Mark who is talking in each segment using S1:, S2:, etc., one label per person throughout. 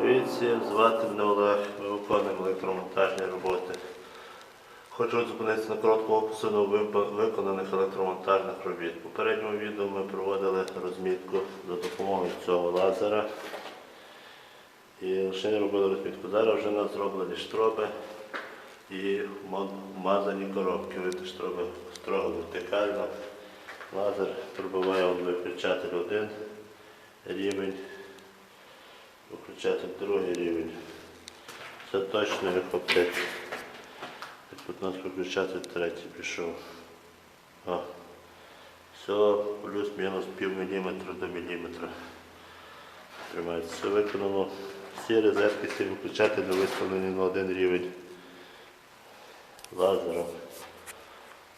S1: Привіт всім, звати мене Олег, ми виконуємо електромонтажні роботи. Хочу зупинитися на короткому опису на виконаних електромонтажних робіт. В попередньому відео ми проводили розмітку за допомогою цього лазера. І лише не робили розмітку. Зараз вже у нас зроблені штроби і вмазані коробки. Видите, штроби строго вертикально. Лазер пробиває виключатель один рівень. Виключатель другий рівень. Це точно аптеці. Тут у нас виключатель третій пішов. О. Все плюс-мінус пів міліметра до міліметра. Тримається. Все виконано. Всі розетки, всі виключателі виставлені на один рівень лазером.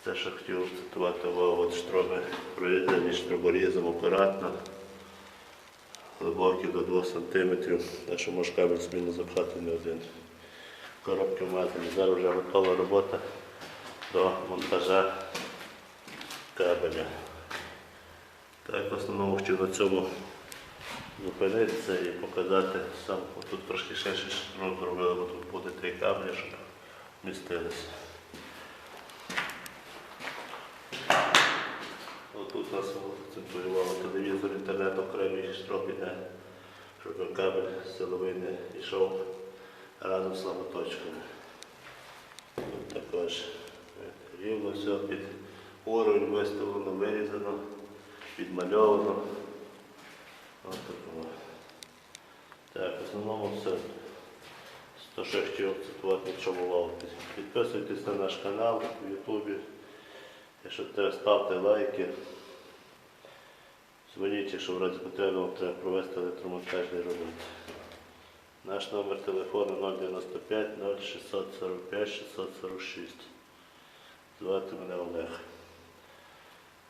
S1: Це що хотів цитувати увагу, от штроби прорізані штроборізом акуратно глибокі до 2 см, так що може кабель зміну запхати не один. Коробки вмазані. Зараз вже готова робота до монтажа кабеля. Так, в основному хотів на цьому зупинитися і показати сам. Тут трошки ще шнур зробили, бо тут буде три кабелі, щоб вмістилися. У телевізор, інтернет окремий штроп іде, щоб кабель силовий не йшов разом з слаботочками. Також е, рівно все під уровень виставлено, вирізано, підмальовано. Так, в основному все. То, що хотів на чому увагу. Підписуйтесь на наш канал в Ютубі. Якщо треба, ставте лайки. Дзвоніть, якщо в разі потреби треба провести електромонтажний ремонт. Наш номер телефону 095 0645 646. Звати мене Олег.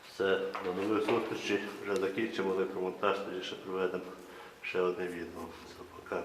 S1: Все, до нових зустрічей. Вже закінчимо електромонтаж, тоді ще проведемо ще одне відео. Все, пока.